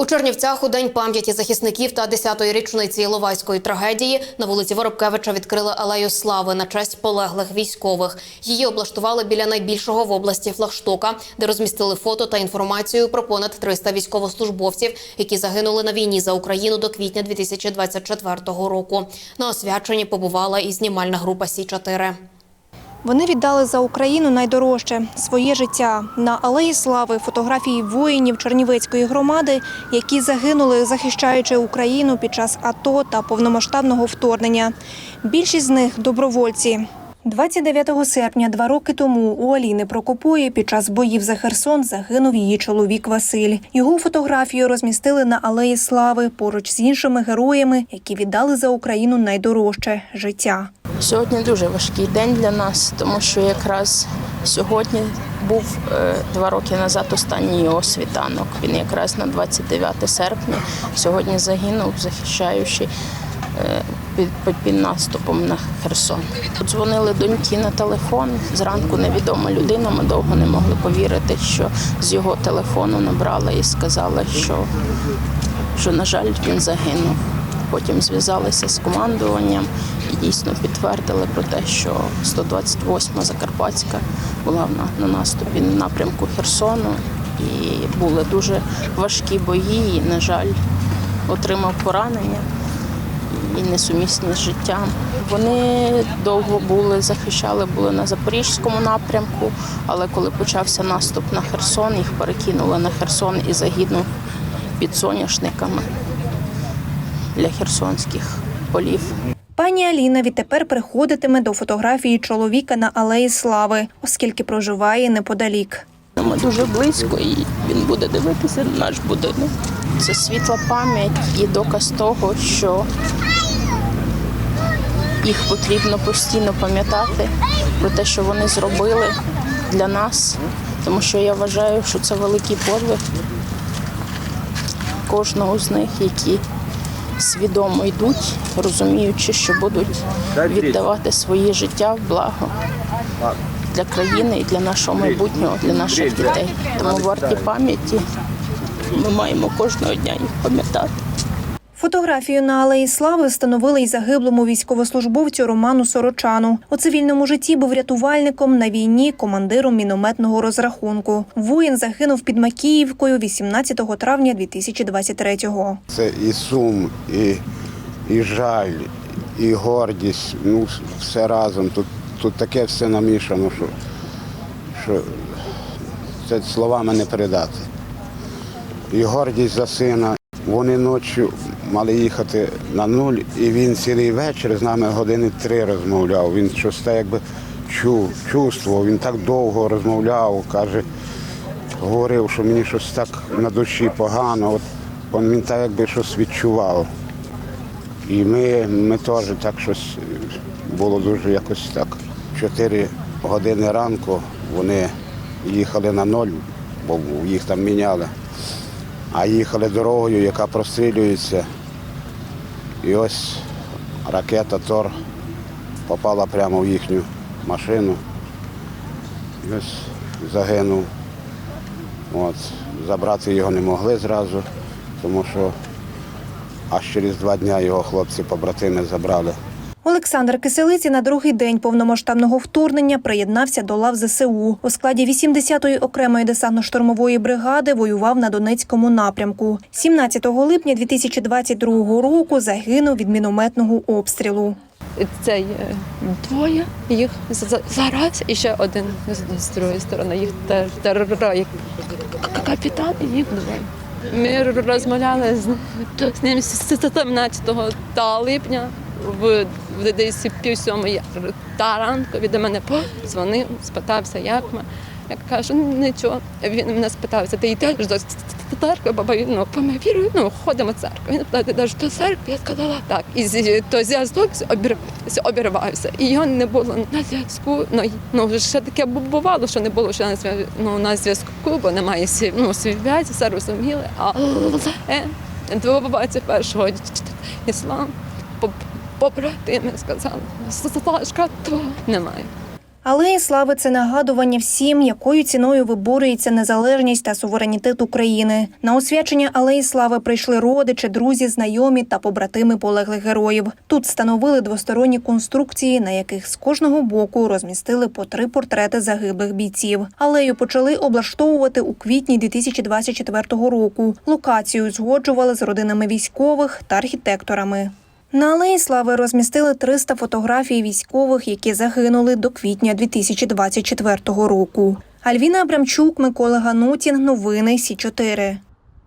У Чернівцях у день пам'яті захисників та 10-ї річниці Іловайської трагедії на вулиці Воробкевича відкрили алею слави на честь полеглих військових. Її облаштували біля найбільшого в області флагштока, де розмістили фото та інформацію про понад 300 військовослужбовців, які загинули на війні за Україну до квітня 2024 року. На освяченні побувала і знімальна група Сі 4 Вони віддали за Україну найдорожче своє життя. На алеї слави фотографії воїнів Чернівецької громади, які загинули, захищаючи Україну під час АТО та повномасштабного вторгнення. Більшість з них добровольці. 29 серпня, два роки тому, у Аліни Прокопої під час боїв за Херсон загинув її чоловік Василь. Його фотографію розмістили на алеї слави поруч з іншими героями, які віддали за Україну найдорожче життя. Сьогодні дуже важкий день для нас, тому що якраз сьогодні був е, два роки назад останній його світанок. Він якраз на 29 серпня сьогодні загинув, захищаючи е, під, під, наступом на Херсон. Дзвонили доньки на телефон. Зранку невідома людина. Ми довго не могли повірити, що з його телефону набрали і сказали, що, що на жаль, він загинув. Потім зв'язалися з командуванням дійсно підтвердили про те, що 128-ма Закарпатська була на, на наступі на напрямку Херсону. І були дуже важкі бої. І, на жаль, отримав поранення і несумісні з життям. Вони довго були, захищали, були на Запорізькому напрямку, але коли почався наступ на Херсон, їх перекинули на Херсон і загинув під соняшниками для херсонських полів. Пані Аліна відтепер приходитиме до фотографії чоловіка на алеї слави, оскільки проживає неподалік. Ми дуже близько, і він буде дивитися на наш будинок. Це світла пам'ять і доказ того, що їх потрібно постійно пам'ятати про те, що вони зробили для нас, тому що я вважаю, що це великий подвиг кожного з них, які свідомо йдуть, розуміючи, що будуть віддавати своє життя в благо для країни і для нашого майбутнього, для наших дітей. Тому варті пам'яті ми маємо кожного дня їх пам'ятати. Фотографію на алеї слави встановили й загиблому військовослужбовцю Роману Сорочану. У цивільному житті був рятувальником на війні, командиром мінометного розрахунку. Воїн загинув під Макіївкою 18 травня 2023-го. Це і сум, і, і жаль, і гордість. Ну, все разом. Тут, тут таке все намішано, що, що це словами не передати. І гордість за сина. Вони ночі мали їхати на нуль, і він цілий вечір з нами години три розмовляв. Він щось так якби чув, чувствував. Він так довго розмовляв, каже, говорив, що мені щось так на душі погано. От він так якби щось відчував. І ми, ми теж так щось було дуже якось так. Чотири години ранку вони їхали на ноль, бо їх там міняли, а їхали дорогою, яка прострілюється. І ось ракета Тор попала прямо в їхню машину. І ось загинув. От. Забрати його не могли зразу, тому що аж через два дні його хлопці-побратими забрали. Олександр Киселиці на другий день повномасштабного вторгнення приєднався до лав ЗСУ. У складі 80-ї окремої десантно-штурмової бригади воював на Донецькому напрямку. 17 липня 2022 року загинув від мінометного обстрілу. Це є двоє, їх за- за- зараз і ще один з, другої сторони. Їх теж террорує к- капітан і їх двоє. Ми розмовляли з, ним з 17 та липня в, в десь пів сьомої та ранку від мене подзвонив, спитався, як ми. Я кажу, «Ну, нічого. Він мене спитався, ти йдеш до церкви, баба ну, ми вірю, ну, ходимо в церкву. Він питає, ти йдеш до церкви? Я сказала так. І то зв'язок обірвався. І його не було на зв'язку. Ну, ну ще таке бувало, що не було ще на зв'язку, ну, на зв'язку, бо немає ну, связі, все розуміли. Але 21 числа побратими сказали, Сашка, то немає. Алеї слави це нагадування всім, якою ціною виборюється незалежність та суверенітет України. На освячення алеї слави прийшли родичі, друзі, знайомі та побратими полеглих героїв. Тут встановили двосторонні конструкції, на яких з кожного боку розмістили по три портрети загиблих бійців. Алею почали облаштовувати у квітні 2024 року. Локацію узгоджували з родинами військових та архітекторами. На алеї слави розмістили 300 фотографій військових, які загинули до квітня 2024 року. Альвіна Абрамчук, Микола Ганутін. Новини Сі 4